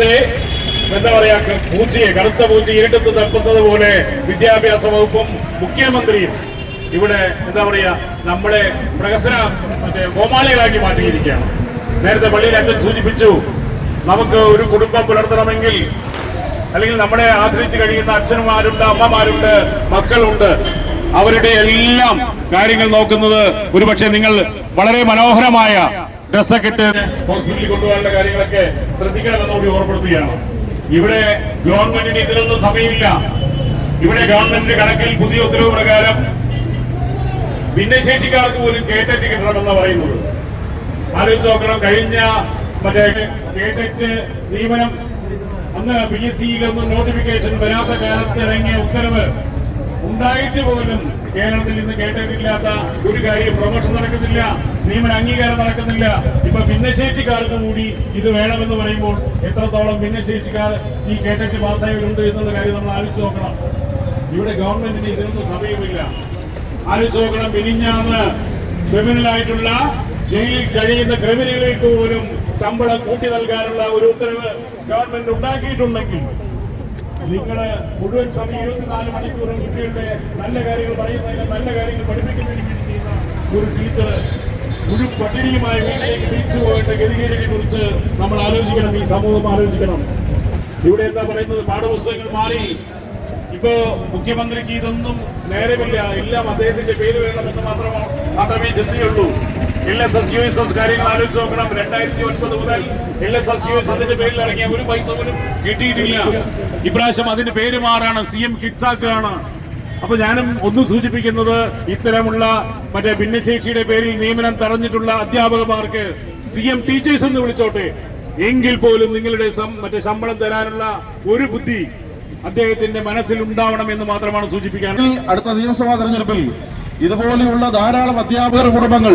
എന്താ പറയാ പൂച്ചയെ കറുത്ത പൂച്ച ഇരുട്ടത്ത് തപ്പുന്നത് പോലെ വിദ്യാഭ്യാസ വകുപ്പും മുഖ്യമന്ത്രിയും ഇവിടെ എന്താ പറയാ നമ്മളെ പ്രഹസന മറ്റേ കോമാളികളാക്കി മാറ്റിയിരിക്കുകയാണ്. നേരത്തെ പള്ളിയിൽ അച്ഛൻ സൂചിപ്പിച്ചു നമുക്ക് ഒരു കുടുംബം പുലർത്തണമെങ്കിൽ അല്ലെങ്കിൽ നമ്മളെ ആശ്രയിച്ച് കഴിയുന്ന അച്ഛന്മാരുണ്ട് അമ്മമാരുണ്ട് മക്കളുണ്ട് അവരുടെ എല്ലാം കാര്യങ്ങൾ നോക്കുന്നത് ഒരുപക്ഷെ നിങ്ങൾ വളരെ മനോഹരമായ ഡ്രസ്സൊക്കെ ഇട്ട് ഹോസ്പിറ്റലിൽ കൊണ്ടുപോകാനുള്ള കാര്യങ്ങളൊക്കെ ശ്രദ്ധിക്കണമെന്ന് കൂടി ഓർമ്മപ്പെടുത്തുകയാണ്. ഇവിടെ ഗവൺമെന്റിന് ഇതിനൊന്നും സമയമില്ല. ഇവിടെ ഗവൺമെന്റിന്റെ കണക്കിൽ പുതിയ ഉത്തരവ് പ്രകാരം ഭിന്നശേഷിക്കാർക്ക് പോലും കേറ്ററ്റ് കിട്ടണമെന്ന് പറയുന്നത്. ആലോചിച്ച് നോക്കണം കഴിഞ്ഞ മറ്റേ കേറ്ററ്റ് നിയമനം അന്ന് പി എസ് സിയിലൊന്നും നോട്ടിഫിക്കേഷൻ വരാത്ത കാലത്ത് ഇറങ്ങിയ ഉത്തരവ് ഉണ്ടായിട്ട് പോലും കേരളത്തിൽ ഇന്ന് കേട്ടിട്ടില്ലാത്ത ഒരു കാര്യം പ്രൊമോഷൻ നടക്കുന്നില്ല നിയമന അംഗീകാരം നടക്കുന്നില്ല. ഇപ്പൊ ഭിന്നശേഷിക്കാർക്ക് കൂടി ഇത് വേണമെന്ന് പറയുമ്പോൾ എത്രത്തോളം ഭിന്നശേഷിക്കാർ ഈ കേട്ടറ്റ് പാസ്സായവരുണ്ട് എന്നുള്ള കാര്യം നമ്മൾ ആലോചിച്ച് നോക്കണം. ഇവിടെ ഗവൺമെന്റിന് ഇതിനൊന്നും സമയമില്ല. ആലോചിച്ച് നോക്കണം മിനിഞ്ഞാന്ന് ക്രിമിനലായിട്ടുള്ള ജയിലിൽ കഴിയുന്ന ക്രിമിനലുകൾക്ക് പോലും ശമ്പളം കൂട്ടി നൽകാനുള്ള ഒരു ഉത്തരവ് ഗവൺമെന്റ് ഉണ്ടാക്കിയിട്ടുണ്ടെങ്കിൽ നിങ്ങൾ മുഴുവൻ സമയം ഇരുപത്തിനാല് മണിക്കൂറും കുട്ടികളുടെ നല്ല കാര്യങ്ങൾ പറയുന്നതിന് നല്ല കാര്യങ്ങൾ പഠിപ്പിക്കുന്നതിന് വേണ്ടി ചെയ്യുന്ന ഒരു ടീച്ചർ ഒരു പട്ടിണിയുമായി വീട്ടിലേക്ക് തിരിച്ചു പോകേണ്ട ഗതികേടിനെ കുറിച്ച് നമ്മൾ ആലോചിക്കണം ഈ സമൂഹം ആലോചിക്കണം. ഇവിടെ എന്താ പറയുന്നത്? പാഠപുസ്തകങ്ങൾ മാറി. ഇപ്പോ മുഖ്യമന്ത്രിക്ക് ഇതൊന്നും നേരമില്ല. എല്ലാം അദ്ദേഹത്തിന്റെ പേര് വേണമെന്ന് മാത്രമേ മാത്രമേ ചിന്തയുള്ളൂ. L S U S S കാര്യങ്ങൾ ആലോചിച്ച് നോക്കണം. രണ്ടായിരത്തി ഒൻപത് മുതൽ എൽ എസ് യു എസ് എസിന്റെ പേരിൽ ഇറങ്ങിയ ഒരു പൈസ പോലും കിട്ടിയിട്ടില്ല. ഇപ്രാവശ്യം അതിന്റെ പേര് മാറാണ്. സി എം കിഡ്സാക്കാണ്. അപ്പൊ ഞാനും ഒന്ന് സൂചിപ്പിക്കുന്നത് ഇത്തരമുള്ള മറ്റേ ഭിന്നശേഷിയുടെ പേരിൽ നിയമനം തടഞ്ഞിട്ടുള്ള അധ്യാപകമാർക്ക് സി എം ടീച്ചേഴ്സ് എന്ന് വിളിച്ചോട്ടെ. എങ്കിൽ പോലും നിങ്ങളുടെ മറ്റേ ശമ്പളം തരാനുള്ള ഒരു ബുദ്ധി അദ്ദേഹത്തിന്റെ മനസ്സിൽ ഉണ്ടാവണം എന്ന് മാത്രമാണ് സൂചിപ്പിക്കാൻ. അടുത്ത നിയമസഭാ തെരഞ്ഞെടുപ്പിൽ ഇതുപോലെയുള്ള ധാരാളം അധ്യാപകർ കുടുംബങ്ങൾ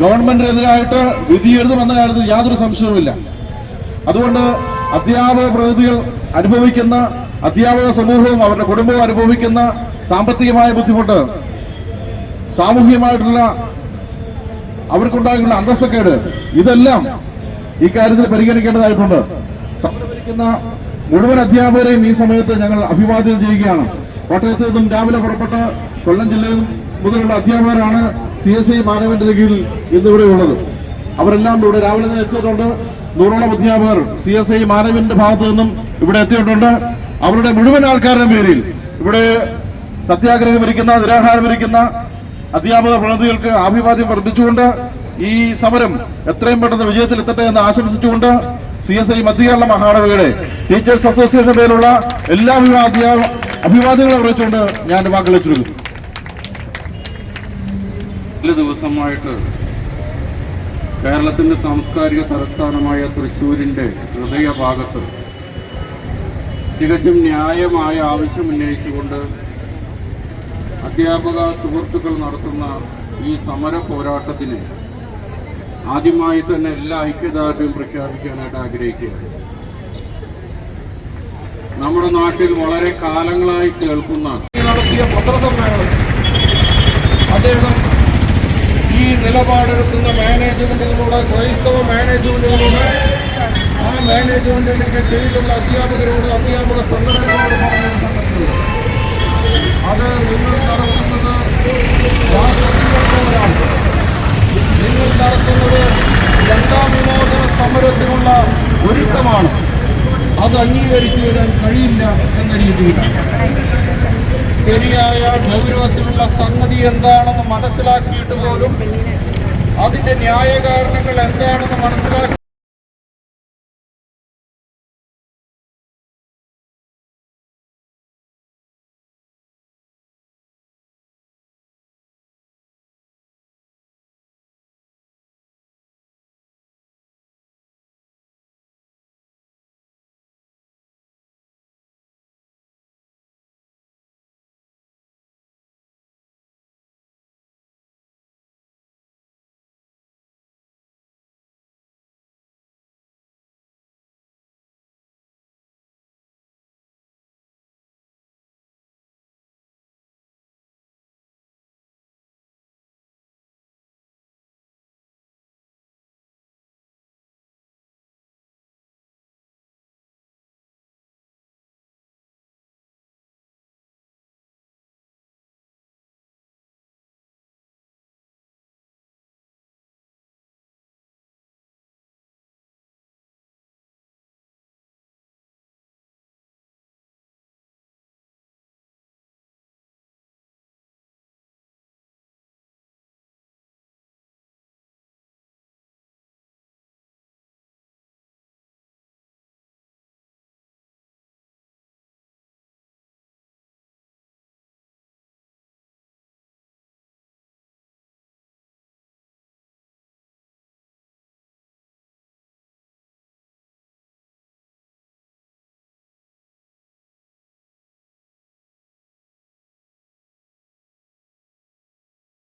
ഗവൺമെന്റിനെതിരായിട്ട് വിധിയെഴുതുമെന്ന കാര്യത്തിൽ യാതൊരു സംശയവുമില്ല. അതുകൊണ്ട് അധ്യാപക പ്രതിനിധികൾ അനുഭവിക്കുന്ന അധ്യാപക സമൂഹവും അവരുടെ കുടുംബവും അനുഭവിക്കുന്ന സാമ്പത്തികമായ ബുദ്ധിമുട്ട് സാമൂഹികമായിട്ടുള്ള അവർക്കുണ്ടാകുന്ന അന്തസ്സക്കേട് ഇതെല്ലാം ഈ കാര്യത്തിൽ പരിഗണിക്കേണ്ടതായിട്ടുണ്ട്. സമരഭരിക്കുന്ന മുഴുവൻ അധ്യാപകരെയും ഈ സമയത്ത് ഞങ്ങൾ അഭിവാദ്യം ചെയ്യുകയാണ്. കോട്ടയത്ത് നിന്നും രാവിലെ പുറപ്പെട്ട് കൊല്ലം ജില്ലയിൽ മുതലുള്ള അധ്യാപകരാണ് സി എസ് ഐ മാനവന്റെ കീഴിൽ ഇന്നിവിടെ ഉള്ളത്. അവരെല്ലാം ഇവിടെ രാവിലെ തന്നെ എത്തിയിട്ടുണ്ട്. നൂറോളം അധ്യാപകർ സി എസ് ഐ മാനവന്റെ ഭാഗത്തു നിന്നും ഇവിടെ എത്തിയിട്ടുണ്ട്. അവരുടെ മുഴുവൻ ആൾക്കാരുടെ പേരിൽ ഇവിടെ സത്യാഗ്രഹം ഇരിക്കുന്ന നിരാഹാരം ഇരിക്കുന്ന അധ്യാപക പ്രതിനിധികൾക്ക് ആഭിവാദ്യം വർദ്ധിച്ചുകൊണ്ട് ഈ സമരം എത്രയും പെട്ടെന്ന് വിജയത്തിൽ എത്തട്ടെ എന്ന് ആശംസിച്ചുകൊണ്ട് സി എസ് ഐ മധ്യകേരള മഹാനവയുടെ ടീച്ചേഴ്സ് അസോസിയേഷൻ പേരിലുള്ള എല്ലാ അഭിവാദ്യ അഭിവാദ്യങ്ങളും അറിയിച്ചുകൊണ്ട് ഞാൻ വാക്കുകൾ ചുരുക്കുന്നു. നാല് ദിവസമായിട്ട് കേരളത്തിന്റെ സാംസ്കാരിക തലസ്ഥാനമായ തൃശ്ശൂരിന്റെ ഹൃദയഭാഗത്ത് തികച്ചും ന്യായമായ ആവശ്യം ഉന്നയിച്ചുകൊണ്ട് അധ്യാപക സുഹൃത്തുക്കൾ നടത്തുന്ന ഈ സമര പോരാട്ടത്തിന് ആദ്യമായി തന്നെ എല്ലാ ഐക്യദാർഢ്യവും പ്രഖ്യാപിക്കാനായിട്ട് ആഗ്രഹിക്കുകയാണ്. നമ്മുടെ നാട്ടിൽ വളരെ കാലങ്ങളായി കേൾക്കുന്ന നടത്തിയ പത്രസമ്മേളനം അദ്ദേഹം നിലപാടെടുക്കുന്ന മാനേജ്മെന്റുകളുടെ ക്രൈസ്തവ മാനേജ്മെന്റുകളുടെ ആ മാനേജ്മെന്റിന്റെ കീഴിലുള്ള അധ്യാപകരോട് അധ്യാപക സംഘടനകളോട് അത് നിങ്ങൾ നടത്തുന്നത് നിങ്ങൾ നടത്തുന്നത് രണ്ടാം വിമോചന സമരത്തിനുള്ള ഒരുക്കമാണ്. അത് അംഗീകരിച്ചു വരാൻ കഴിയില്ല എന്ന രീതിയിലാണ്. ശരിയായ ഗൗരവത്തിലുള്ള സംഗതി എന്താണെന്ന് മനസ്സിലാക്കിയിട്ട് പോലും അതിന്റെ ന്യായകാരണങ്ങൾ എന്താണെന്ന് മനസ്സിലാക്കി